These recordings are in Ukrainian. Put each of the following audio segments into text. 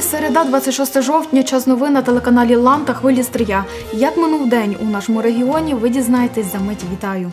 етері середа, 26 жовтня, час новин на телеканалі Лам та хвилі Стрия. Як минув день у нашому регіоні, ви дізнаєтесь за мить. Вітаю.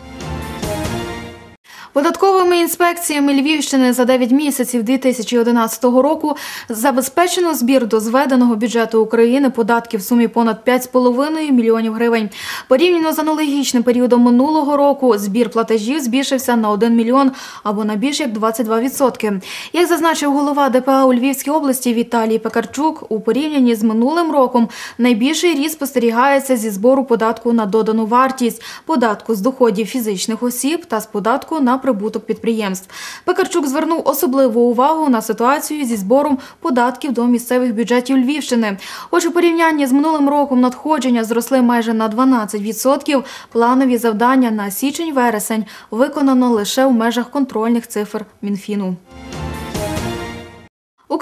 Податковими інспекціями Львівщини за 9 місяців 2011 року забезпечено збір до зведеного бюджету України податків в сумі понад 5,5 мільйонів гривень. Порівняно з аналогічним періодом минулого року збір платежів збільшився на 1 мільйон або на більш як 22%. Як зазначив голова ДПА у Львівській області Віталій Пекарчук, у порівнянні з минулим роком найбільший ріст спостерігається зі збору податку на додану вартість, податку з доходів фізичних осіб та з податку на прибуток підприємств. Пекарчук звернув особливу увагу на ситуацію зі збором податків до місцевих бюджетів Львівщини. Хоч у порівнянні з минулим роком надходження зросли майже на 12%, планові завдання на січень-вересень виконано лише в межах контрольних цифр Мінфіну.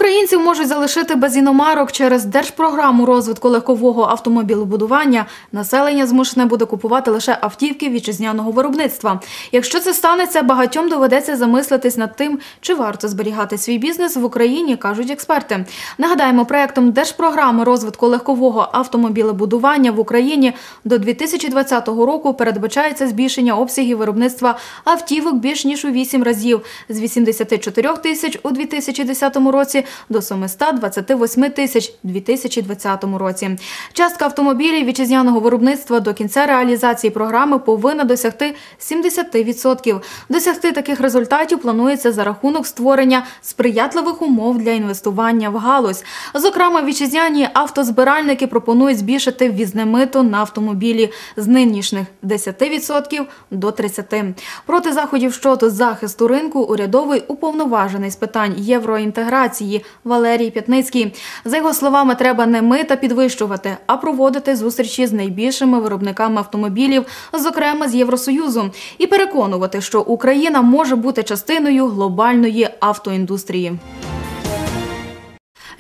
Українців можуть залишити без іномарок через держпрограму розвитку легкового автомобілебудування. Населення змушене буде купувати лише автівки вітчизняного виробництва. Якщо це станеться, багатьом доведеться замислитись над тим, чи варто зберігати свій бізнес в Україні, кажуть експерти. Нагадаємо, проектом держпрограми розвитку легкового автомобілебудування в Україні до 2020 року передбачається збільшення обсягів виробництва автівок більш ніж у 8 разів з 84 тисяч у 2010 році до 728 тисяч у 2020 році. Частка автомобілів вітчизняного виробництва до кінця реалізації програми повинна досягти 70%. Досягти таких результатів планується за рахунок створення сприятливих умов для інвестування в галузь. Зокрема, вітчизняні автозбиральники пропонують збільшити ввізне мито на автомобілі з нинішніх 10% до 30%. Проти заходів щодо захисту ринку урядовий уповноважений з питань євроінтеграції Валерій П'ятницький. За його словами, треба не мита підвищувати, а проводити зустрічі з найбільшими виробниками автомобілів, зокрема з Євросоюзу, і переконувати, що Україна може бути частиною глобальної автоіндустрії.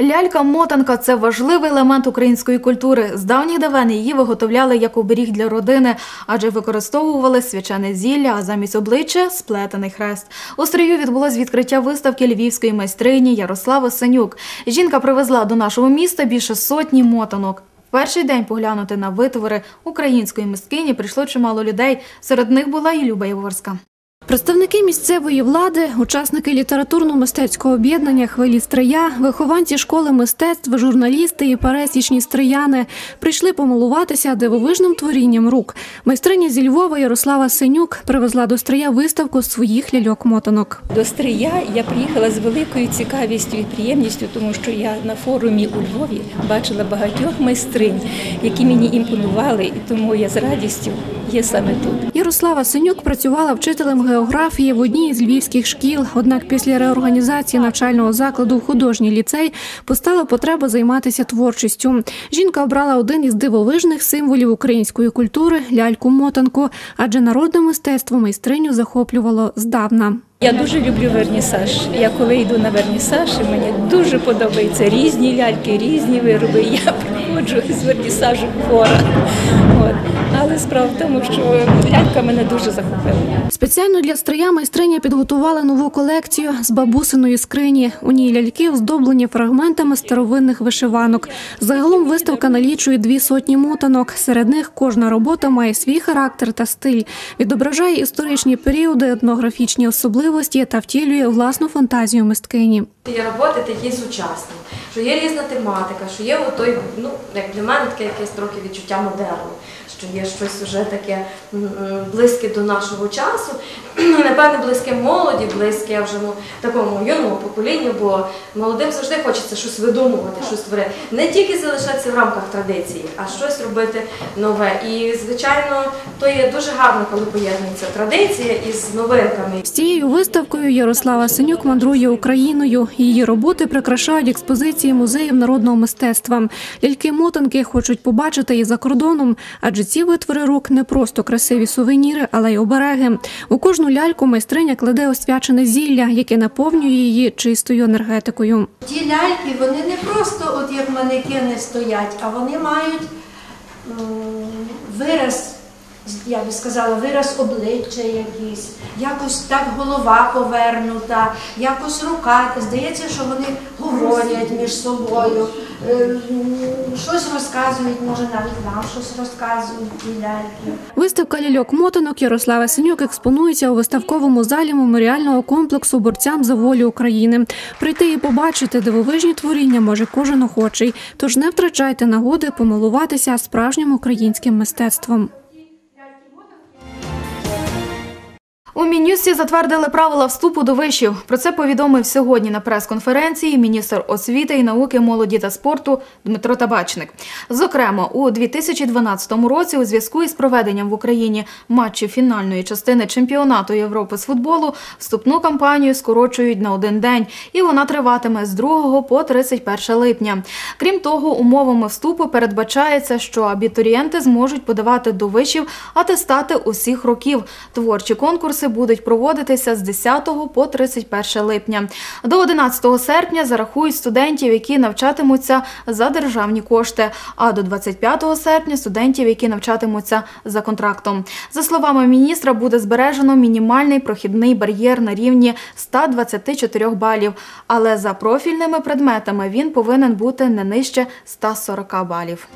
Лялька-мотанка це важливий елемент української культури. З давніх давен її виготовляли як оберіг для родини, адже використовували свячене зілля, а замість обличчя сплетений хрест. У стрію відбулось відкриття виставки львівської майстрині Ярослави Сенюк. Жінка привезла до нашого міста більше сотні мотанок. Перший день поглянути на витвори української мисткині прийшло чимало людей. Серед них була і Люба Яворська. Представники місцевої влади, учасники літературно-мистецького об'єднання Хвилі Стрия, вихованці школи мистецтв, журналісти і пересічні стрияни прийшли помилуватися дивовижним творінням рук. Майстриня зі Львова Ярослава Синюк привезла до Стрия виставку своїх ляльок-мотанок. До Стрия я приїхала з великою цікавістю і приємністю, тому що я на форумі у Львові бачила багатьох майстринь, які мені імпонували, і тому я з радістю є саме тут. Ярослава Синюк працювала вчителем географії в одній із львівських шкіл. Однак після реорганізації навчального закладу в художній ліцей постала потреба займатися творчістю. Жінка обрала один із дивовижних символів української культури ляльку-мотанку, адже народне мистецтво майстриню захоплювало здавна. Я дуже люблю вернісаж. Я коли йду на вернісаж, і мені дуже подобаються різні ляльки, різні вироби. Я приходжу з вернісажу хвора. Але справа в тому, що лялька мене дуже захопила. Спеціально для стрия майстриня підготувала нову колекцію з бабусиної скрині. У ній ляльки оздоблені фрагментами старовинних вишиванок. Загалом виставка налічує дві сотні мотанок. Серед них кожна робота має свій характер та стиль, відображає історичні періоди, етнографічні особливості та втілює власну фантазію мисткині. Є роботи такі сучасні, що є різна тематика, що є той, ну як для мене таке якесь трохи відчуття модерну, що є щось вже таке близьке до нашого часу. Напевне, близьке молоді, близьке вже ну, такому юному поколінню, бо молодим завжди хочеться щось видумувати, щось створити. Не тільки залишатися в рамках традиції, а щось робити нове. І, звичайно, то є дуже гарно, коли поєднується традиція із новинками. З цією виставкою Ярослава Синюк мандрує Україною. Її роботи прикрашають експозиції музеїв народного мистецтва. Ляльки-мотанки хочуть побачити і за кордоном, адже ці витвори рук не просто красиві сувеніри, але й обереги. У кожну ляльку майстриня кладе освячене зілля, яке наповнює її чистою енергетикою. Ті ляльки вони не просто от як манекени стоять, а вони мають вираз я би сказала, вираз обличчя якийсь, якось так голова повернута, якось рука. Здається, що вони говорять між собою, е, щось розказують, може навіть нам щось розказують ті. Виставка ляльок мотанок Ярослава Синюк експонується у виставковому залі меморіального комплексу борцям за волю України. Прийти і побачити дивовижні творіння може кожен охочий. Тож не втрачайте нагоди помилуватися справжнім українським мистецтвом. У Мінюсі затвердили правила вступу до вишів. Про це повідомив сьогодні на прес-конференції міністр освіти і науки, молоді та спорту Дмитро Табачник. Зокрема, у 2012 році у зв'язку із проведенням в Україні матчів фінальної частини чемпіонату Європи з футболу вступну кампанію скорочують на один день, і вона триватиме з 2 по 31 липня. Крім того, умовами вступу передбачається, що абітурієнти зможуть подавати до вишів атестати усіх років. Творчі конкурси будуть проводитися з 10 по 31 липня. До 11 серпня зарахують студентів, які навчатимуться за державні кошти, а до 25 серпня студентів, які навчатимуться за контрактом. За словами міністра, буде збережено мінімальний прохідний бар'єр на рівні 124 балів, але за профільними предметами він повинен бути не нижче 140 балів.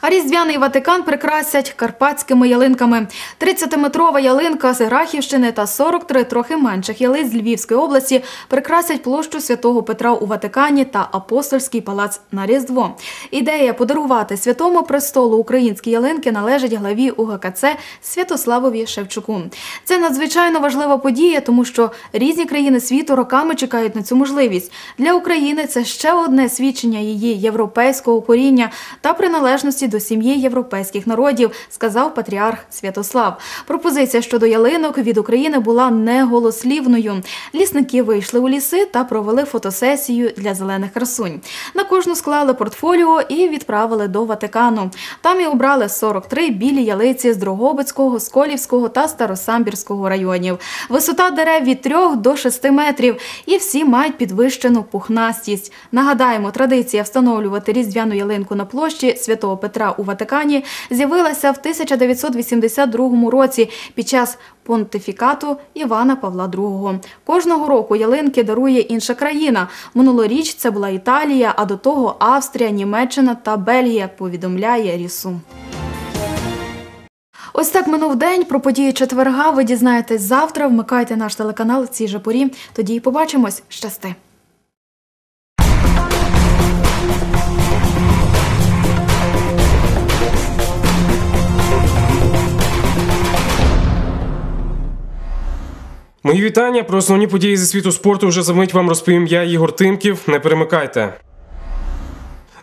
А різдвяний Ватикан прикрасять карпатськими ялинками. 30-метрова ялинка з Рахівщини та 43 трохи менших ялиць з Львівської області прикрасять площу святого Петра у Ватикані та апостольський палац на Різдво. Ідея подарувати святому престолу українські ялинки належить главі УГКЦ Святославові Шевчуку. Це надзвичайно важлива подія, тому що різні країни світу роками чекають на цю можливість. Для України це ще одне свідчення її європейського коріння та приналежності до сім'ї європейських народів, сказав патріарх Святослав. Пропозиція щодо ялинок від України була неголослівною. Лісники вийшли у ліси та провели фотосесію для зелених красунь. На кожну склали портфоліо і відправили до Ватикану. Там і обрали 43 білі ялиці з Дрогобицького, Сколівського та Старосамбірського районів. Висота дерев від 3 до 6 метрів, і всі мають підвищену пухнастість. Нагадаємо, традиція встановлювати різдвяну ялинку на площі Святого Петра у Ватикані з'явилася в 1982 році під час понтифікату Івана Павла II. Кожного року ялинки дарує інша країна. Минулоріч це була Італія, а до того Австрія, Німеччина та Бельгія, повідомляє Рісу. Ось так минув день. Про події четверга ви дізнаєтесь завтра. Вмикайте наш телеканал в цій же порі. Тоді й побачимось. Щасти! Мої вітання про основні події зі світу спорту вже за мить вам розповім я, Ігор Тимків. Не перемикайте.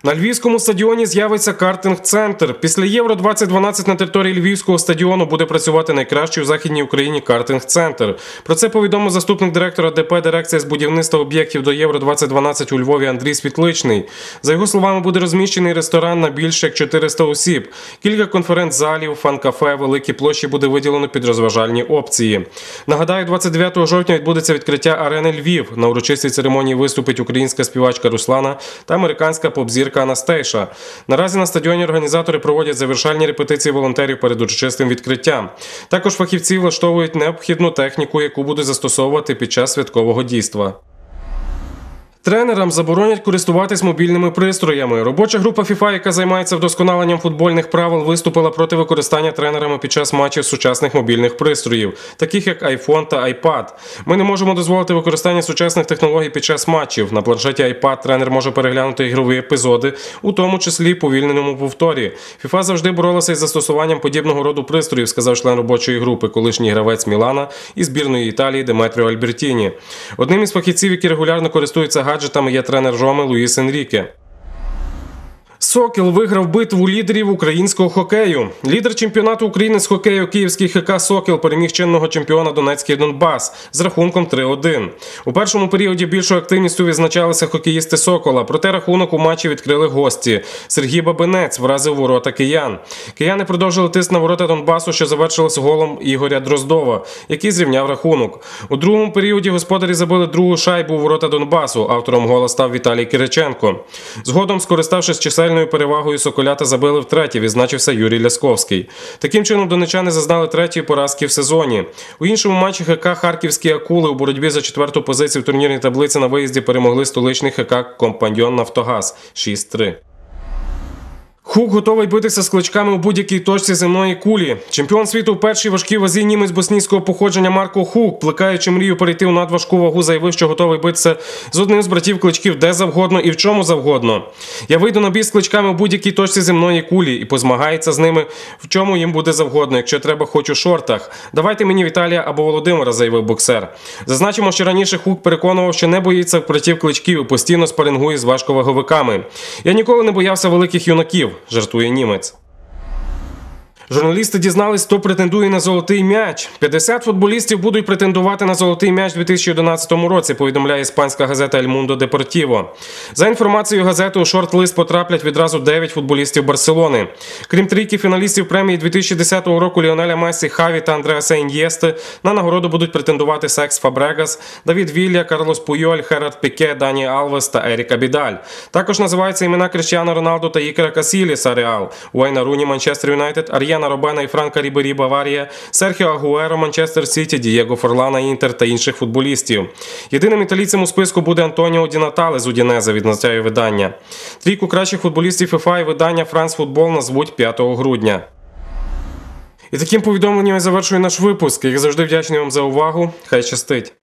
На львівському стадіоні з'явиться картинг-центр. Після Євро 2012 на території львівського стадіону буде працювати найкращий у західній Україні картинг-центр. Про це повідомив заступник директора ДП дирекція з будівництва об'єктів до Євро 2012 у Львові Андрій Світличний. За його словами, буде розміщений ресторан на більше як 400 осіб. Кілька конференц-залів, фан-кафе, великі площі буде виділено під розважальні опції. Нагадаю, 29 жовтня відбудеться відкриття арени Львів. На урочистій церемонії виступить українська співачка Руслана та американська поп-зірка Анастейша. Наразі на стадіоні організатори проводять завершальні репетиції волонтерів перед урочистим відкриттям. Також фахівці влаштовують необхідну техніку, яку будуть застосовувати під час святкового дійства. Тренерам заборонять користуватись мобільними пристроями. Робоча група FIFA, яка займається вдосконаленням футбольних правил, виступила проти використання тренерами під час матчів сучасних мобільних пристроїв, таких як iPhone та iPad. Ми не можемо дозволити використання сучасних технологій під час матчів. На планшеті iPad тренер може переглянути ігрові епізоди, у тому числі повільненому повторі. FIFA завжди боролася із застосуванням подібного роду пристроїв, сказав член робочої групи, колишній гравець Мілана і збірної Італії Деметріо Альбертіні. Одним із фахівців, які регулярно користуються гаджетами є тренер Роми Луїс Енріке. Сокіл виграв битву лідерів українського хокею. Лідер чемпіонату України з хокею Київський ХК Сокіл переміг чинного чемпіона Донецький Донбас з рахунком 3-1. У першому періоді більшою активністю відзначалися хокеїсти Сокола. Проте рахунок у матчі відкрили гості. Сергій Бабинець вразив ворота киян. Кияни продовжили тиск на ворота Донбасу, що завершилось голом Ігоря Дроздова, який зрівняв рахунок. У другому періоді господарі забили другу шайбу у ворота Донбасу. Автором гола став Віталій Кириченко. Згодом, скориставшись чисельністю чисельною перевагою Соколята забили втретє, відзначився Юрій Лясковський. Таким чином, донечани зазнали третьої поразки в сезоні. У іншому матчі ХК Харківські акули у боротьбі за четверту позицію в турнірній таблиці на виїзді перемогли столичний ХК Компаньйон Нафтогаз 6-3. Хук готовий битися з кличками у будь-якій точці земної кулі. Чемпіон світу у першій важкій вазі німець боснійського походження Марко Хук, плекаючи мрію перейти у надважку вагу, заявив, що готовий битися з одним з братів кличків де завгодно і в чому завгодно. Я вийду на бій з кличками у будь-якій точці земної кулі і позмагається з ними, в чому їм буде завгодно. Якщо треба, хоч у шортах. Давайте мені Віталія або Володимира, заявив боксер. Зазначимо, що раніше Хук переконував, що не боїться братів кличків і постійно спарингує з важковаговиками. Я ніколи не боявся великих юнаків, жартує німець. Журналісти дізнались, хто претендує на золотий м'яч. 50 футболістів будуть претендувати на золотий м'яч у 2011 році. Повідомляє іспанська газета El Mundo Deportivo. За інформацією газети, у шорт-лист потраплять відразу 9 футболістів Барселони. Крім трійки фіналістів премії 2010 року Ліонеля Месі, Хаві та Андреаса Ін'єсти, на нагороду будуть претендувати Секс Фабрегас, Давід Вілля, Карлос Пуйоль, Херард Піке, Дані Алвес та Еріка Бідаль. Також називаються імена Кріштіану Роналду та Ікера Касіліса Реал, Уейна Руні, Манчестер Юнайтед, Ар'єна Робена і Франка Рібері Баварія, Серхіо Агуеро, Манчестер Сіті, Дієго Форлана, Інтер та інших футболістів. Єдиним італійцем у списку буде Антоніо Ді Натале з Удінезе, відзначає видання. Трійку кращих футболістів ФІФА і видання Франс Футбол назвуть 5 грудня. І таким повідомленням я завершую наш випуск. Як завжди вдячний вам за увагу. Хай щастить.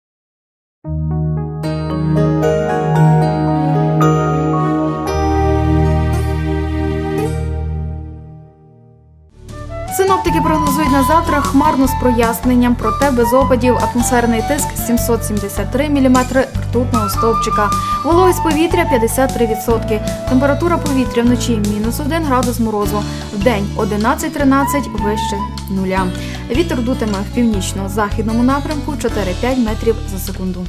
Синоптики прогнозують на завтра хмарно з проясненням, проте без опадів атмосферний тиск 773 мм ртутного стовпчика. Вологість повітря 53%. Температура повітря вночі мінус 1 градус морозу. Вдень 11-13 вище нуля. Вітер дутиме в північно-західному напрямку 4-5 метрів за секунду.